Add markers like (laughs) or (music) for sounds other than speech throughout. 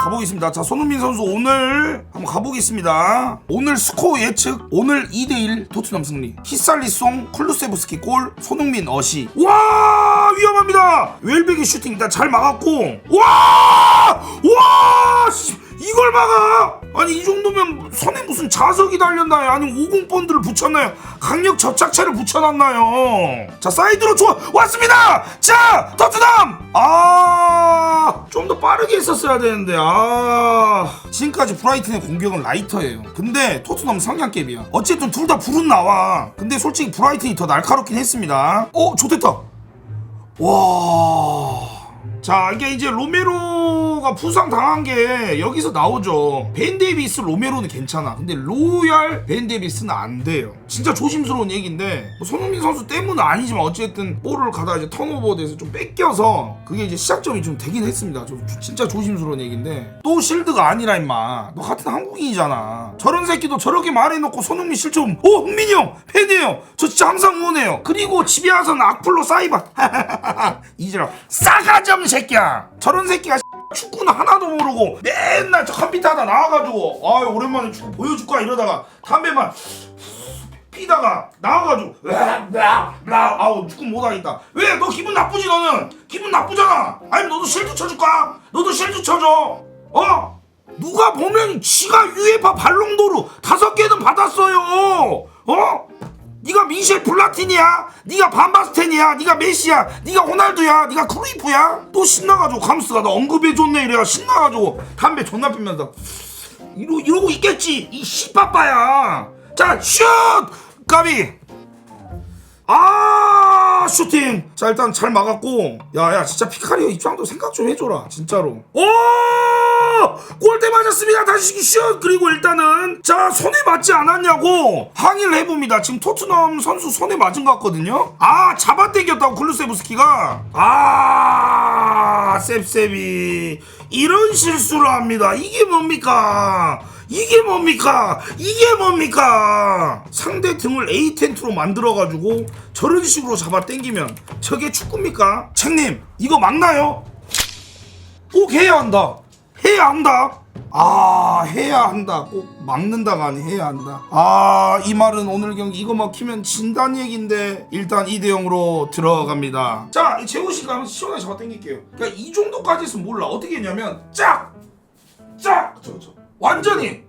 가보겠습니다. 자, 손흥민 선수 오늘 한번 가보겠습니다. 오늘 스코어 예측. 오늘 2대1 토트넘 승리. 히살리송, 쿨루세브스키 골, 손흥민 어시. 와! 위험합니다! 웰백의 슈팅 일단 잘 막았고. 와! 와! 씨, 이걸 막아! 아니, 이 정도면 손에 무슨 자석이 달렸나요? 아니면 50본드를 붙였나요? 강력 접착체를 붙여놨나요? 자, 사이드로 좋아! 왔습니다! 자! 토트넘! 아! 좀 더 빠르게 했었어야 되는데, 아. 지금까지 브라이튼의 공격은 라이터예요. 근데 토트넘 성향급이야. 어쨌든 둘 다 불은 나와. 근데 솔직히 브라이튼이 더 날카롭긴 했습니다. 어, 좋됐다. 와. 자, 이게 이제 로메로 가 부상 당한 게 여기서 나오죠. 벤 데이비스 로메로는 괜찮아. 근데 로얄 벤 데이비스는 안 돼요. 진짜 조심스러운 얘기인데 뭐 손흥민 선수 때문은 아니지만 어쨌든 볼을 가다가 이제 턴오버 돼서 좀 뺏겨서 그게 이제 시작점이 좀 되긴 했습니다. 좀 진짜 조심스러운 얘기인데 또 실드가 아니라 임마. 너 같은 한국인이잖아. 저런 새끼도 저렇게 말해놓고 손흥민 실점. 오 흥민이 형 팬이에요. 저 진짜 항상 응원해요. 그리고 집에 와서는 악플로 싸이바. (laughs) 이제라 싸가지 없는 새끼야. 저런 새끼가 축구는 하나도 모르고 맨날 저 컴퓨터 하다 나와가지고 아 오랜만에 축구 보여줄까? 이러다가 담배만 피다가 나와가지고 블라 아우 축구 못하겠다. 왜? 너 기분 나쁘지 너는? 기분 나쁘잖아. 아니 너도 실드 쳐줄까? 너도 실드 쳐줘. 어? 누가 보면 지가 UEFA 발롱도르 다섯 개는 받았어요. 어? 네가 미셸 플라틴이야? 네가 반바스텐이야? 네가 메시야? 네가 호날두야? 네가 크루이프야? 또 신나가지고 감스가 나 언급해줬네 이래가 신나가지고 담배 존나 피면서 이러, 이러고 있겠지 이 씨빠빠야 자슛 까비 아 슈팅 자 일단 잘 막았고 야야 진짜 피카리오 입장도 생각 좀 해줘라 진짜로 오 골대 맞았습니다 다시 슛 그리고 일단은 자 손에 맞지 않았냐고 항의를 해봅니다 지금 토트넘 선수 손에 맞은 것 같거든요 아 잡아당겼다고 클루세브스키가 아 셉셉이 이런 실수를 합니다 이게 뭡니까 이게 뭡니까? 이게 뭡니까? 상대 등을 A10로 만들어가지고 저런 식으로 잡아 당기면 저게 축구입니까? 책님 이거 막나요? 꼭 해야 한다. 해야 한다. 아 해야 한다. 꼭 막는다가 아니 해야 한다. 아 이 말은 오늘 경기 이거 막히면 진단 얘기인데 일단 2대 0으로 들어갑니다. 자 재호 씨가 한번 시원하게 잡아 당길게요. 그러니까 이 정도까지 했으면 몰라. 어떻게 했냐면 짝! 짝! 저, 저. 완전히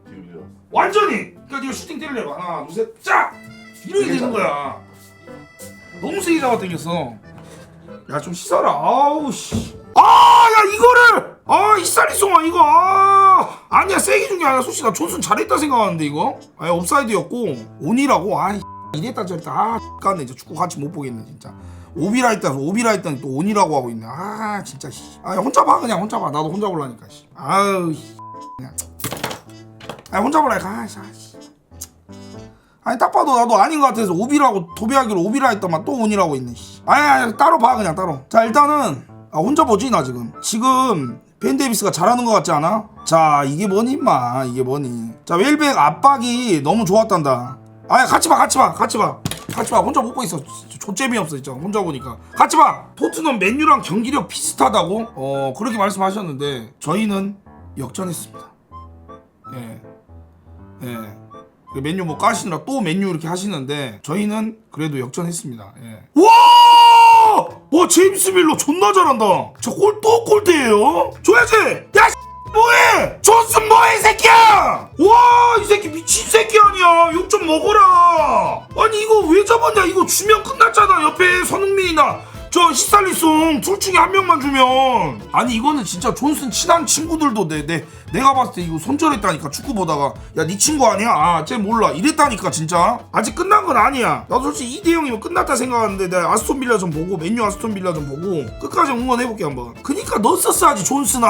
완전히 그러니까 네가 슈팅 때리려봐 하나 둘셋 짝! 이렇게 되는 거야 너무 세게 잡아 당겼어 야 좀 씻어라 아우 씨아야 이거를 아 이살리송아 이거. 아 아니야 세게 준 게 아니라 솔직히 나 존슨 잘했다 생각하는데 이거. 아니 옵사이드였고 온이라고. 아 이랬다 저랬다. 아 X같네. 이제 축구 같이 못 보겠네 진짜. 오비라 했다 오비라 했더니 또 온이라고 하고 있네. 아 진짜 씨. 아 혼자 봐 그냥 혼자 봐. 나도 혼자 볼라니까 씨. 씨. 그냥. 아 혼자 볼라니까 아, 씨, 아, 씨. 아니 딱 봐도 나도 아닌 것 같아서 오비라고 도배하기로 오비라 했더만 또 온이라고 있네 씨. 아니, 아니 따로 봐 그냥 따로. 자 일단은 아, 혼자 보지 나 지금. 지금 벤 데이비스가 잘하는 것 같지 않아? 자 이게 뭐니 임마? 이게 뭐니? 자 웰백 압박이 너무 좋았단다. 아니 같이 봐 같이 봐 같이 봐. 같이 봐. 혼자 못 보고 있어. 조재미 없어 진짜. 혼자 보니까. 같이 봐! 토트넘 맨유랑 경기력 비슷하다고? 어 그렇게 말씀하셨는데 저희는 역전했습니다. 예. 예. 그 맨유 뭐 까시느라 또 맨유 이렇게 하시는데 저희는 그래도 역전했습니다. 예. 와! 와 제임스 밀러 존나 잘한다. 저골또 골대예요. 줘야지. 야 씨, 뭐해? 존슨 뭐해 이 새끼야? 와 이 새끼 미친 새끼 아니야. 욕 좀 먹어라. 아니 이거 왜 잡았냐? 이거 주면 끝났잖아. 옆에 손흥민이나 저 히살리송 둘 중에 한 명만 주면. 아니 이거는 진짜 존슨 친한 친구들도 내, 내 내가 봤을 때 이거 손절했다니까 축구 보다가. 야 네 친구 아니야? 아 쟤 몰라. 이랬다니까 진짜. 아직 끝난 건 아니야. 나도 솔직히 2대 0이면 끝났다 생각하는데 내가 아스톤 빌라 좀 보고 맨유 아스톤 빌라 좀 보고 끝까지 응원해볼게 한번. 그니까 넣었었어야지 존슨아.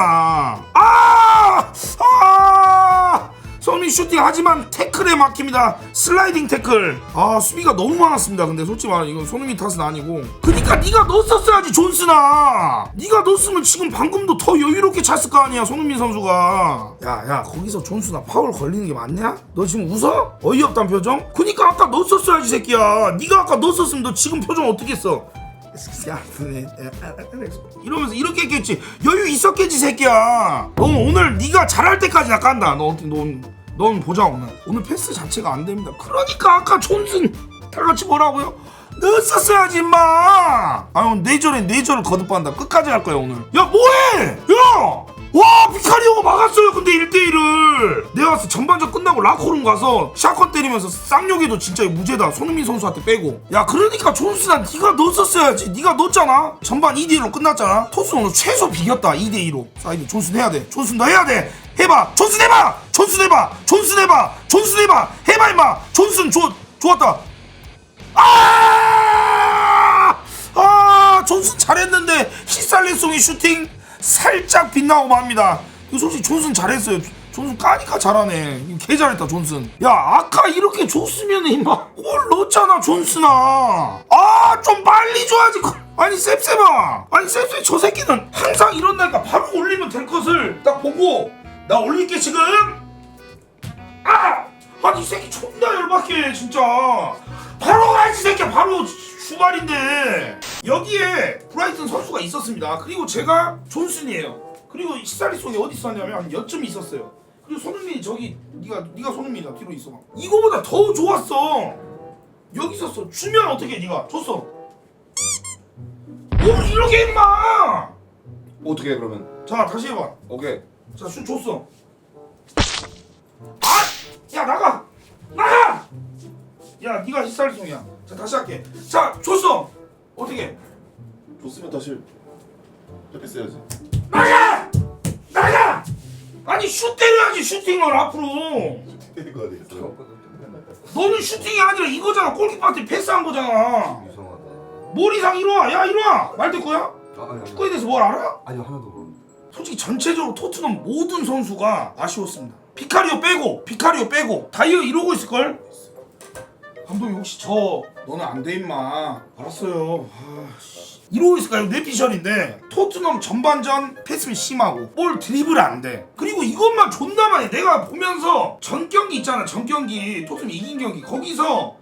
아! 아! 손흥민 슈팅 하지만 태클에 막힙니다. 슬라이딩 태클. 아 수비가 너무 많았습니다. 근데 솔직히 말하면 이건 손흥민 탓은 아니고. 그니까 네가 넣었었어야지 존스나. 네가 넣었으면 지금 방금도 더 여유롭게 찼을 거 아니야 손흥민 선수가. 야야 거기서 존스나 파울 걸리는 게 맞냐? 너 지금 웃어? 어이없단 표정? 그니까 아까 넣었었어야지 새끼야. 네가 아까 넣었었으면 너 지금 표정 어떻게 했어? 이러면서 이렇게 했겠지. 여유 있었겠지 새끼야. 너 오늘 네가 잘할 때까지 나 깐다. 너, 넌, 넌 보자 오늘. 오늘 패스 자체가 안 됩니다. 그러니까 아까 존슨 다 같이 뭐라고요? 넣었었어야지 임마. 아유 내절에 내절을 거듭한다. 끝까지 갈 거야 오늘. 야 뭐해? 야! 와 피카리오가 막았어요 근데 1대1을. 내가 봤을 때 전반전 끝나고 라커룸 가서 샷건 때리면서 쌍욕해도 진짜 무죄다. 손흥민 선수한테 빼고. 야 그러니까 존스나 네가 넣었었어야지. 네가 넣었잖아. 전반 2대1로 끝났잖아. 토스 오늘 최소 비겼다 2대2로. 사이드 존슨 해야 돼. 존슨 너 해야 돼. 해봐. 존슨 해봐! 존슨 해봐! 존슨 해봐! 존슨 해봐! 해봐 임마! 존슨 좋 좋았다. 아! 아, 존슨 잘했는데 히살리송이 슈팅 살짝 빗나고 맙니다. 이거 솔직히 존슨 잘했어요. 존슨 까니까 잘하네. 개 잘했다 존슨. 야 아까 이렇게 줬으면 임마 골 넣었잖아 존슨아. 아 좀 빨리 줘야지. 아니 셉셉아. 아니 셉셉 저 새끼는 항상 이런다니까 바로 올리면 될 것을 딱 보고 나 올릴게 지금. 아! 아니 이 새끼 존나 열받게 진짜 바로 가야지 새끼야 바로 주말인데 여기에 브라이튼 선수가 있었습니다. 그리고 제가 존슨이에요. 그리고 시사리송이 어디 있었냐면 한 여쯤 있었어요. 그리고 손흥민이 저기 네가 네가 손흥민이다. 뒤로 있어 이거보다 더 좋았어. 여기 있었어. 주면 어떻게 네가? 줬어. 뭘 이렇게 임마! 어떻게 해, 그러면? 자 다시 해봐. 오케이. 자슛 줬어. 아! 야 나가! 나가! 야 네가 히살송이야 자 다시 할게 자 줬어 어떻게 줬으면 다시 패스해야지. 나가! 나가! 아니 슛 때려야지 슈팅을 앞으로 이거 어디겠어? 너는 슈팅이 아니라 이거잖아 골키퍼한테 패스한 거잖아 이상하다. 뭘 이상 이리와 야 이리와 말 듣고야? 아, 아니, 아니. 축구에 대해서 뭘 알아? 아니요, 하나도 모르는데. 솔직히 전체적으로 토트넘 모든 선수가 아쉬웠습니다. 피카리오 빼고 피카리오 빼고 다이어 이러고 있을 걸? 감독이 혹시 저 너는 안 돼 임마. 알았어요. 아 씨. 이러고 있을까요? 내 피셜인데 토트넘 전반전 패스는 심하고 볼 드리블 안돼. 그리고 이것만 존나 많이 내가 보면서 전 경기 있잖아. 전 경기. 토트넘 이긴 경기. 거기서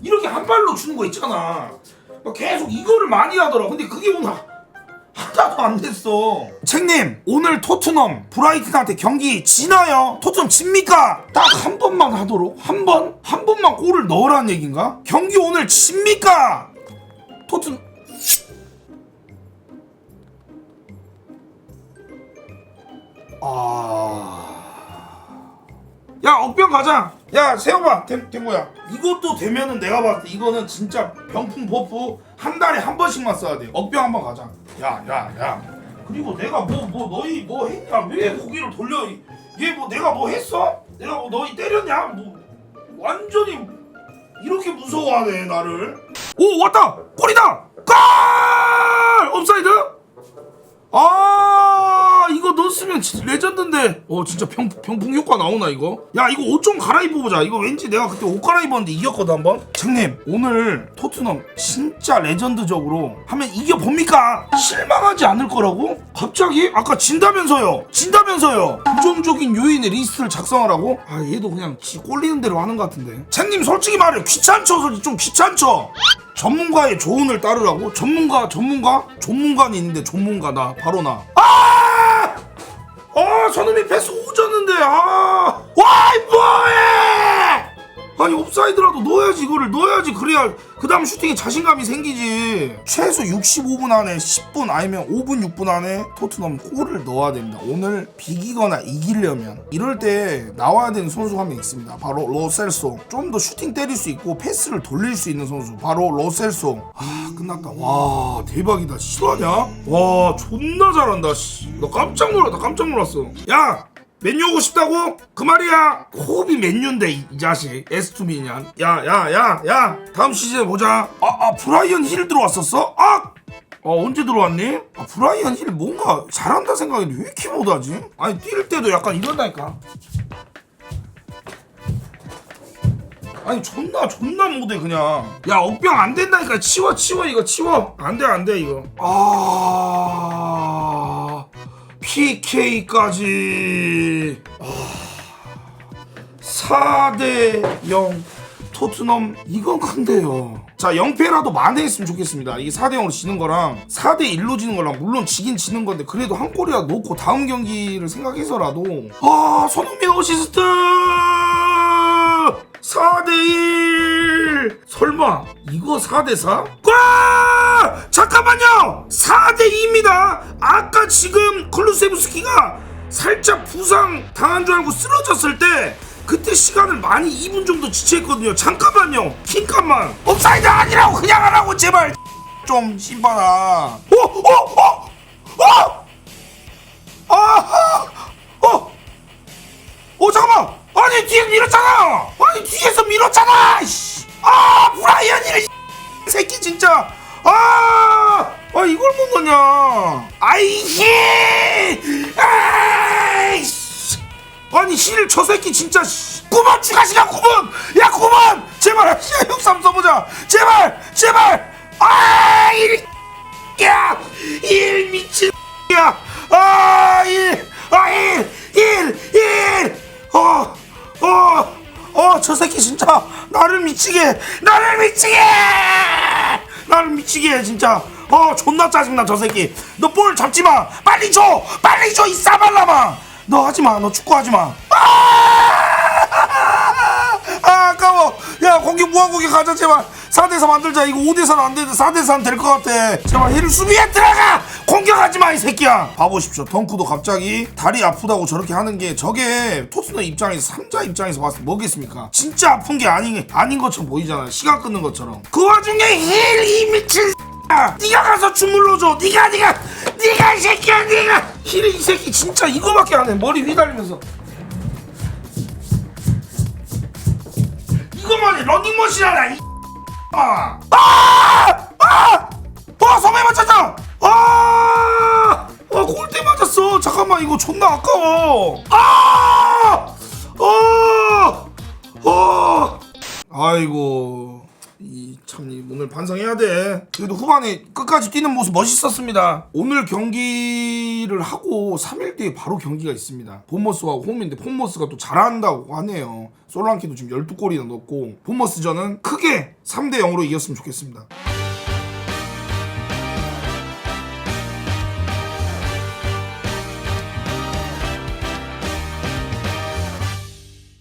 이렇게 한 발로 주는 거 있잖아. 막 계속 이거를 많이 하더라 근데 그게 오늘 하나도 안 됐어. 책님, 오늘 토트넘 브라이튼한테 경기 지나요? 토트넘 집니까? 딱 한 번만 하도록 한 번? 한 번만 골을 넣으라는 얘긴가? 경기 오늘 집니까? 토트넘 아... 야 억병 가자 야 세워봐 된, 된 거야 이것도 되면은 내가 봤을 때 이거는 진짜 병풍 버프 한 달에 한 번씩만 써야 돼 억병 한 번 가자 야 야 야. 그리고 내가 뭐 뭐 너희 뭐 했냐? 왜 고기를 돌려? 얘 뭐 내가 뭐 했어? 내가 뭐 너희 때렸냐? 뭐 완전히 이렇게 무서워하네 나를. 오 왔다! 골이다! 골! 업사이드! 아 이거 넣었으면 진짜 레전드인데. 어 진짜 병, 병풍 효과 나오나 이거? 야 이거 옷 좀 갈아입어보자. 이거 왠지 내가 그때 옷 갈아입었는데 이겼거든 한번. 장님 오늘 토트넘 진짜 레전드적으로 하면 이겨봅니까? 실망하지 않을 거라고? 갑자기? 아까 진다면서요. 진다면서요. 부정적인 요인의 리스트를 작성하라고? 아 얘도 그냥 지 꼴리는 대로 하는 것 같은데. 장님 솔직히 말해. 귀찮죠? 솔직히 좀 귀찮죠? 전문가의 조언을 따르라고? 전문가, 전문가? 전문가는 있는데 전문가 나 바로 나. 아! 아, 손흥민 패스 오졌는데. 아! 와이 뭐해! 아니 옵사이드라도 넣어야지 이거를. 넣어야지. 그래야 그 다음 슈팅에 자신감이 생기지. 최소 65분 안에 10분 아니면 5분 6분 안에 토트넘 골을 넣어야 됩니다. 오늘 비기거나 이기려면. 이럴 때 나와야 되는 선수가 한 명 있습니다. 바로 로셀소 좀 더 슈팅 때릴 수 있고 패스를 돌릴 수 있는 선수. 바로 로셀소 아 끝났다. 와 대박이다. 실화냐? 와 존나 잘한다 씨. 나 깜짝 놀랐다. 깜짝 놀랐어. 야 맨유 오고 싶다고? 그 말이야. 호흡이 맨유인데 이, 이 자식. 에스투미냐 야야야야. 다음 시즌에 보자. 아, 아 브라이언 힐 들어왔었어? 아! 어, 언제 들어왔니? 아, 브라이언 힐 뭔가 잘한다 생각했는데 왜 이렇게 못하지? 아니 뛸 때도 약간 이런다니까. 아니 존나 존나 못해 그냥. 야 억병 안 된다니까. 치워 치워 이거 치워. 안 돼 안 돼 이거. 아 PK까지. 아, 4대 0 토트넘 이건 큰데요. 자 0패라도 만회했으면 좋겠습니다. 이게 4대 0으로 지는 거랑 4대 1로 지는 거랑 물론 지긴 지는 건데 그래도 한 골이라도 놓고 다음 경기를 생각해서라도. 아 손흥민 어시스트! 4대1 설마 이거 4대4? 와 잠깐만요! 4대2입니다. 아까 지금 클루세브스키가 살짝 부상 당한 줄 알고 쓰러졌을 때 그때 시간을 많이 2분 정도 지체했거든요 잠깐만요 킹값만 업사이드 아니라고 그냥 하라고 제발 좀 신발아 어? 어? 어? 어? 아하 어? 어 잠깐만 아니 뒤에 밀었잖아 아니 뒤에서 밀었잖아. 아 브라이언이를 이 새끼 진짜 아, 아 넣냐 아이씨! 아이씨! 아니 힐저 새끼 진짜 씨. 9번 추가 시간 9번 야 9번 제발 야 형삼 써보자. 제발 제발! 아 일 야, 일 미친 야, 아, 일, 아, 일, 일, 일, 어, 어, 어, 저 새끼 진짜 나를 미치게, 나를 미치게, 나를 미치게 해, 진짜. 어, 존나 짜증나 저 새끼. 너 볼 잡지 마, 빨리 줘, 빨리 줘, 이 싸발라마. 너 하지 마, 너 축구 하지 마. 아, 아, 아까워. 야, 공격 무한공격 가자, 제발. 4대4 만들자. 이거 5대4는 안 되는데 4대4는 될 것 같아. 제발 힐 수비에 들어가! 공격하지 마, 이 새끼야! 봐보십시오. 덩크도 갑자기 다리 아프다고 저렇게 하는 게 저게 토트넘 입장에서, 3자 입장에서 봤을 때 뭐겠습니까? 진짜 아픈 게 아닌, 아닌 것처럼 보이잖아. 시간 끊는 것처럼. 그 와중에 힐, 이 미친 야, 네가 가서 주물러 줘. 네가 네가 네가 이 새끼야, 네가. 힐이 이 새끼 진짜 이거밖에 안 해. 머리 휘날리면서. 이거만 해. 러닝머신 하나. 이 아! 아! 아! 와, 섬에 맞췄다. 아! 와, 골대 맞았어. 잠깐만, 이거 존나 아까워. 아! 어! 어! 아이고. 이참 오늘 반성해야 돼. 그래도 후반에 끝까지 뛰는 모습 멋있었습니다. 오늘 경기를 하고 3일 뒤에 바로 경기가 있습니다. 본머스와 홈인데 본머스가 또 잘한다고 하네요. 솔랑키도 지금 12골이나 넣었고 본머스전은 크게 3대 0으로 이겼으면 좋겠습니다.